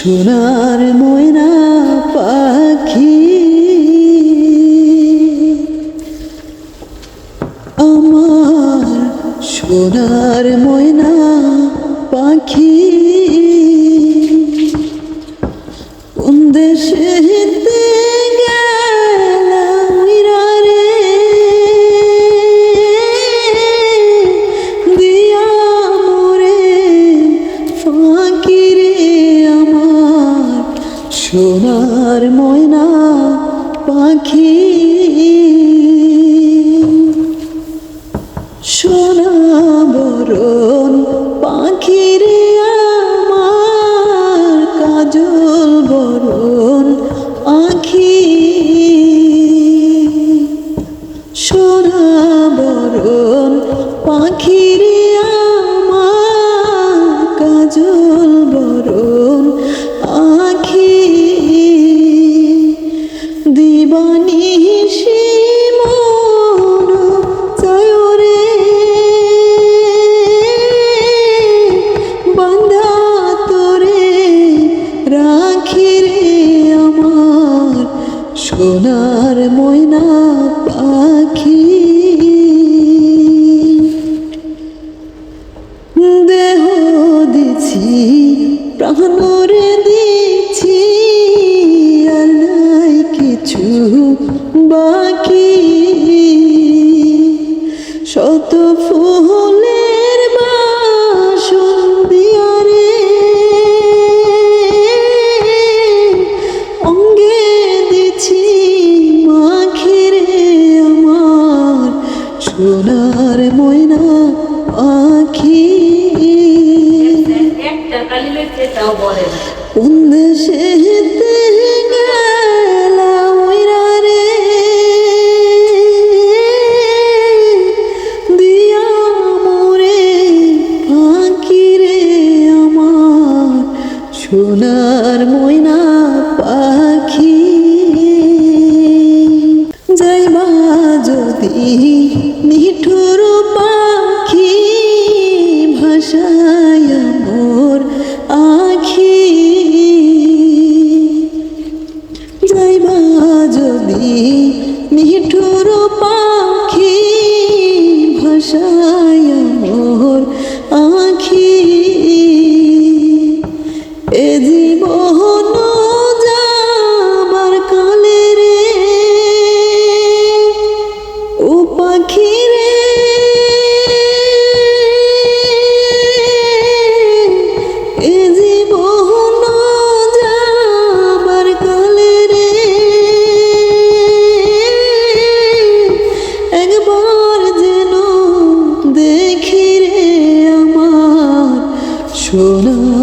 সোনার ময়না পাখি। আমার সোনার ময়না সোনার ময়না পাখি। সোনা বরণ পাখি। দেহ দিছি প্রাণরে দিছি আর নাই কিছু এটাও বলেন কোন দেশে সোনার ময়না পাখি। যাইবা যদি মিঠু শোনো।